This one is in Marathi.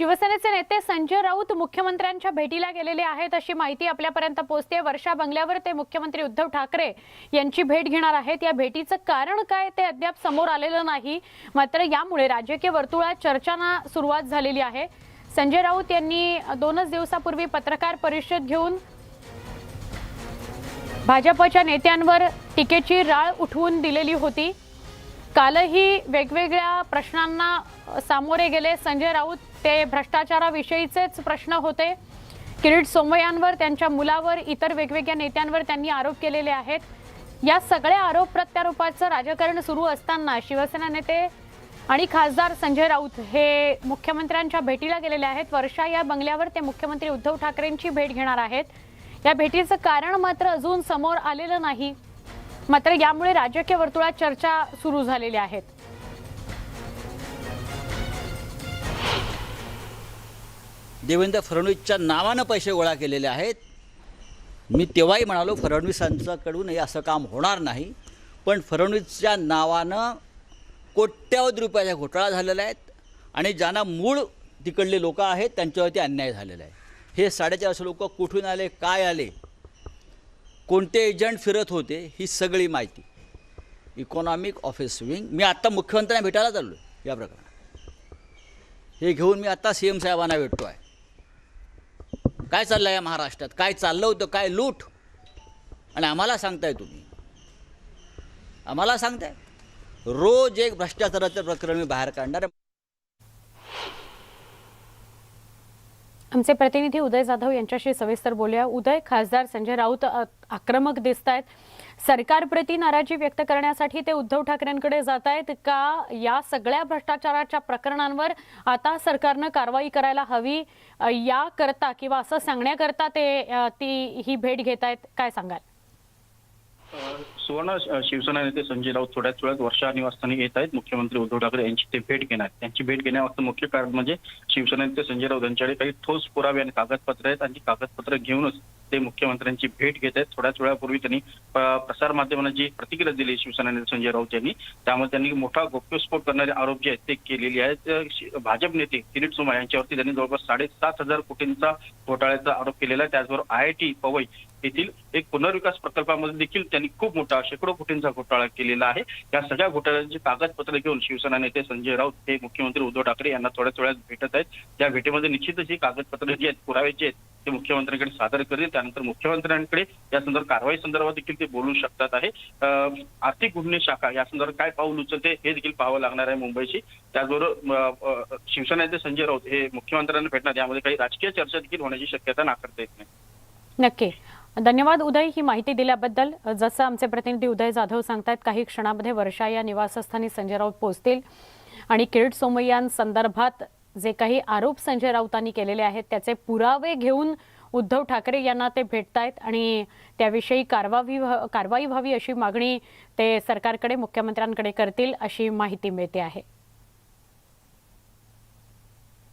शिवसेनेचे नेते संजय राऊत मुख्यमंत्र्यांच्या भेटीला गेलेले आहेत अशी माहिती आपल्यापर्यंत पोहोचते. वर्षा बंगल्यावर ते मुख्यमंत्री उद्धव ठाकरे यांची भेट घेणार आहेत. या भेटीचं कारण काय ते अद्याप समोर आलेलं नाही. मात्र यामुळे राजकीय वर्तुळात चर्चांना सुरुवात झालेली आहे. संजय राऊत यांनी दोनच दिवसापूर्वी पत्रकार परिषद घेऊन भाजपच्या नेत्यांवर टीकेची राळ उठवून दिलेली होती. कालही वेगवेगळ्या प्रश्नांना सामोरे गेले. संजय राऊत ते भ्रष्टाचाराविषयीचेच प्रश्न होते. किरीट सोमय्यांवर त्यांच्या मुलावर इतर वेगवेगळ्या नेत्यांवर त्यांनी आरोप केलेले आहेत. या सगळ्या आरोप प्रत्यारोपाचं राजकारण सुरू असताना शिवसेना नेते आणि खासदार संजय राऊत हे मुख्यमंत्र्यांच्या भेटीला गेलेले आहेत. वर्षा या बंगल्यावर ते मुख्यमंत्री उद्धव ठाकरेंची भेट घेणार आहेत. या भेटीचं कारण मात्र अजून समोर आलेलं नाही. मात्र यामुळे राजकीय वर्तुळात चर्चा सुरू झालेल्या आहेत. देवेंद्र फडणवीसच्या नावानं पैसे गोळा केलेले आहेत. मी तेव्हाही म्हणालो फडणवीसांच्याकडून हे असं काम होणार नाही. पण फडणवीसच्या नावानं कोट्यावधी रुपयाचा घोटाळा झालेला आहेत आणि ज्यांना मूळ तिकडले लोक आहेत त्यांच्यावरती अन्याय झालेला आहे. हे साडेचारशे लोक कुठून आले काय आले कोणते एजंट फिरत होते ही सगळी माहिती. इकॉनॉमिक ऑफिस विंग मी आत्ता मुख्यमंत्र्यांना भेटायला चाललो आहे या प्रकरणात. हे घेऊन मी आत्ता सी एम साहेबांना भेटतो आहे. काय चाललं आहे महाराष्ट्रात? काय चाललं होतं? काय लूट? आणि आम्हाला सांगताय तुम्ही. आम्हाला सांगताय? रोज एक भ्रष्टाचाराचं प्रकरण मी बाहेर काढणार आमचे प्रतिनिधी उदय जाधव यांच्याशी सविस्तर बोलूया. उदय खासदार संजय राऊत अ, आक्रमक दिसत आहेत सरकारप्रती नाराजी व्यक्त करण्यासाठी ते उद्धव ठाकरेंकडे जात आहेत का? या सगळ्या भ्रष्टाचाराच्या प्रकरणांवर आता सरकारनं कारवाई करायला हवी या याकरता किंवा असं सांगण्याकरता ते ती ही भेट घेत आहेत काय सांगाल? सुवर्ण शिवसेना नेते संजय राऊत थोड्याच वेळात वर्षा निवासस्थानी येत आहेत. मुख्यमंत्री उद्धव ठाकरे यांची ते भेट घेणार. त्यांची भेट घेण्यामागचं मुख्य कारण म्हणजे शिवसेना नेते संजय राऊत यांच्याकडे काही ठोस पुरावे आणि कागदपत्र आहेत. आणि कागदपत्र घेऊनच ते मुख्यमंत्र्यांची भेट घेत आहेत. थोड्याच वेळापूर्वी त्यांनी प्रसार माध्यमांना जी प्रतिक्रिया दिली शिवसेना नेते संजय राऊत यांनी त्यामध्ये त्यांनी मोठा गोप्यस्फोट करणारे आरोप जे आहेत ते केलेले आहेत. भाजप नेते किरीट सोमा यांच्यावरती त्यांनी जवळपास साडेसात हजार कोटींचा घोटाळ्याचा आरोप केलेला आहे. त्याचबरोबर आय आय टी पवई येथील एक पुनर्विकास प्रकल्पामध्ये देखील त्यांनी खूप मोठा शेकडो कोटींचा घोटाळा केलेला आहे. या सगळ्या घोटाळ्यांची कागदपत्र घेऊन शिवसेना नेते संजय राऊत हे मुख्यमंत्री उद्धव ठाकरे यांना थोड्याच वेळात भेटत आहेत. त्या भेटीमध्ये निश्चितच ही कागदपत्र जी आहेत पुरावे जे आहेत ते मुख्यमंत्र्यांकडे सादर करतील. त्यानंतर मुख्यमंत्र्यांकडे या संदर्भात कारवाई संदर्भात देखील ते बोलू शकतात आहे. आर्थिक गुन्हे शाखा या संदर्भात काय पाऊल उचलते हे देखील पाहावं लागणार आहे मुंबईची त्याचबरोबर शिवसेनेचे संजय राऊत हे मुख्यमंत्र्यांना भेटणार. यामध्ये काही राजकीय चर्चा देखील होण्याची शक्यता नाकारता येत नाही. नक्की. धन्यवाद उदय ही माहिती दिल्याबद्दल. जसं आमचे प्रतिनिधी उदय जाधव सांगतायत काही क्षणामध्ये वर्षा या निवासस्थानी संजय राऊत पोहोचतील. आणि किरीट सोमय्यांसंदर्भात जे काही आरोप संजय राऊतांनी केलेले आहेत त्याचे पुरावे घेऊन उद्धव ठाकरे यांना ते भेटतायत आणि त्याविषयी कारवाई कारवाई व्हावी अशी मागणी ते सरकारकडे मुख्यमंत्र्यांकडे करतील अशी माहिती मिळते आहे.